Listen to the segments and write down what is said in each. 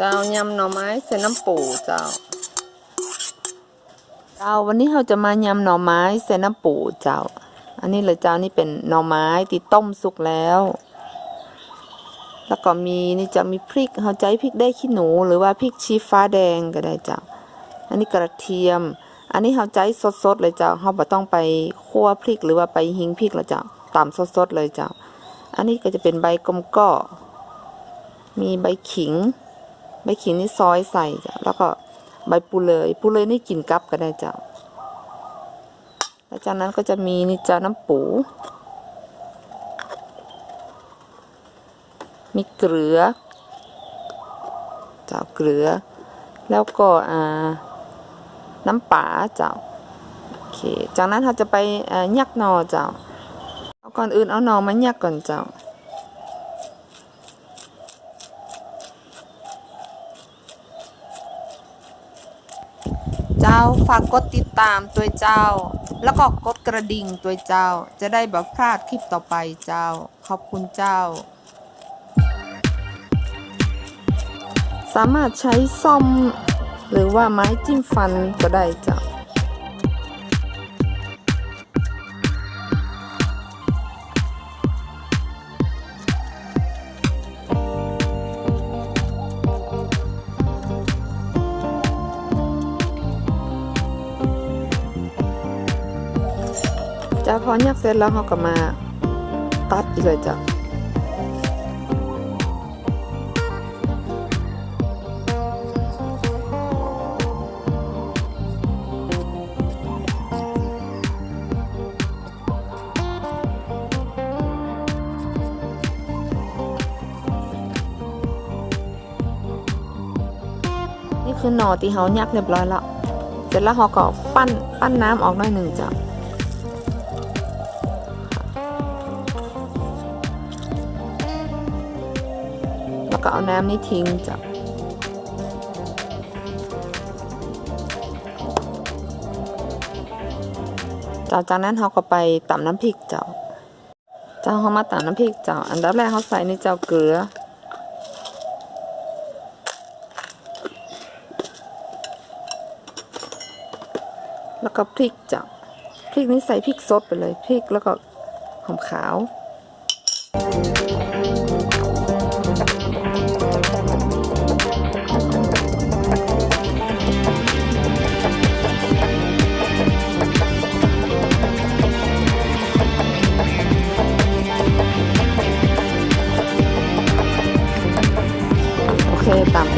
เจ้ายำหน่อไม้ใส่น้ำปูเจ้าเจ้าวันนี้เราจะมายำหน่อไม้ใส่น้ำปูเจ้า อันนี้เลยเจ้านี่เป็นหน่อไม้ที่ต้มสุกแล้ว แล้วก็มีนี่จะมีพริกเขาใจพริกได้ขี้หนู หรือว่าพริกชี้ฟ้าแดงก็ได้เจ้า อันนี้กระเทียม อันนี้เขาใจสดๆเลยเจ้าเขาบ่ต้องไปคั่วพริกหรือว่าไปหิงพริกแล้วเจ้าตามสดๆเลยเจ้า อันนี้ก็จะเป็นใบกลมก่อมีใบขิง ใบขิงนี่ซอยใส่จ้ะแล้วก็ใบปูเลยปูเลยนี่กินกับก็ได้เจ้าแล้วจากนั้นก็จะมีนี่จ้าน้ำปู มีเกลือเจ้าเกลือ แล้วก็อ่าน้ำป่าเจ้าโอเคจากนั้นเราจะไปเอ่อยักหนอเจ้าเอาก่อนอื่นเอาหนอมายักก่อนเจ้า เจ้า ฝากกดติดตามตัวเจ้า แล้วก็กดกระดิ่งตัวเจ้า จะได้แบบพลาดคลิปต่อไปเจ้า ขอบคุณเจ้า สามารถใช้ซ่อม หรือว่าไม้จิ้มฟันก็ได้เจ้า จ้าพอยักเสร็จแล้วเขาก็มาตัดอีกเลยจ้ะนี่คือหนอที่เขายักเรียบร้อยแล้ว เสร็จแล้วเขาก็ปั้นปั้นน้ำออกหน่อยหนึ่งจ้ะ ก็เอาน้ำนี้ทิ้งจ้ะเจ้าจากนั้นเขาก็ไปตำน้ำพริกเจ้า เจ้าเขามาตำน้ำพริกเจ้า อันดับแรกเขาใส่ในเจ้าเกลือ แล้วก็พริกเจ้า พริกนี้ใส่พริกสดไปเลย พริกแล้วก็หอมขาวโอ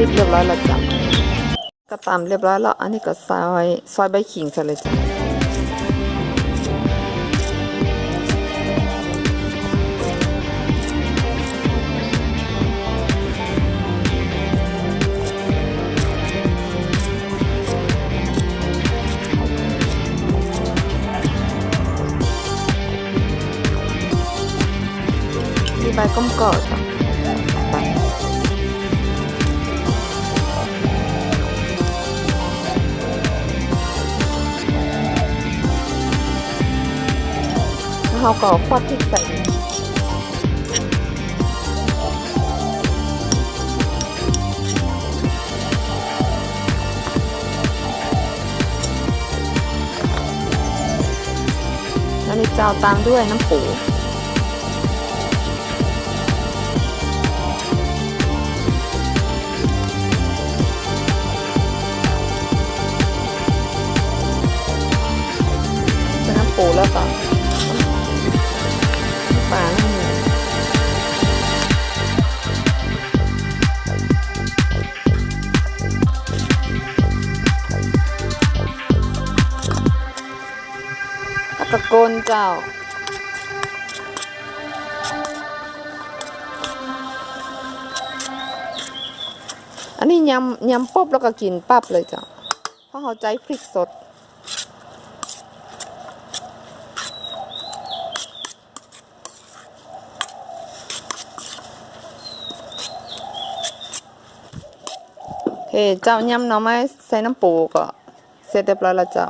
เรียบร้อยแล้วจ้ะก็ตามเรียบร้อยแล้ว อันนี้ก็ซอยซอยใบขิงใส่เลยจ้ะมีใบก้มกอดจ้ะ เขาก็ควอดพริกใส่แล้วนี่เจ้าตามด้วยน้ำปูน้ำปูแล้วก็ แล้วก็โกนเจ้า อันนี้ยำยำปุ๊บแล้วก็กินปั๊บเลยจ้ะเพราะเขาใจพริกสดโอเคเจ้ายำหน่อไม้ใส่น้ำปูก็เสร็จเรียบร้อยแล้วเจ้า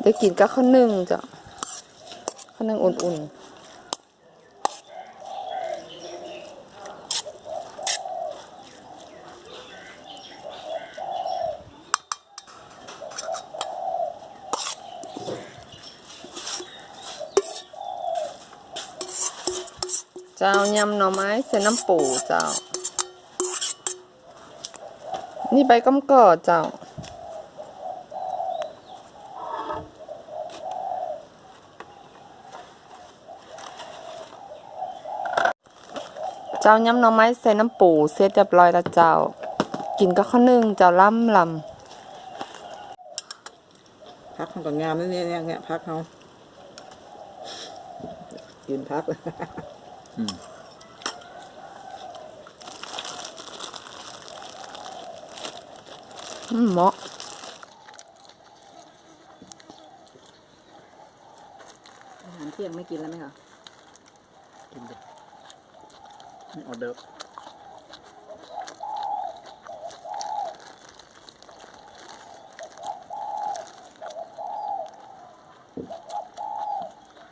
ได้กินกัข้าวนึ่งจ้ะข้าวนึ่งอุ่นๆจ้ายำหน่อไม้เส้นน้ำปูเจ้า นี่ใบกำก่อดเจ้า เจ้ายำหน่อไม้ใส่น้ำปูเสร็จเรียบร้อยแล้วเจ้า กินก็ข้าวนึ่งเจ้าล่ำลพักมันก็งามนี่เนี่ยเนี่ยเนี่ยพักเขากินพักำอืมเหมาะอาหารเที่ยงไม่กินแล้วไหมคะกินดินี่ ออเดอร์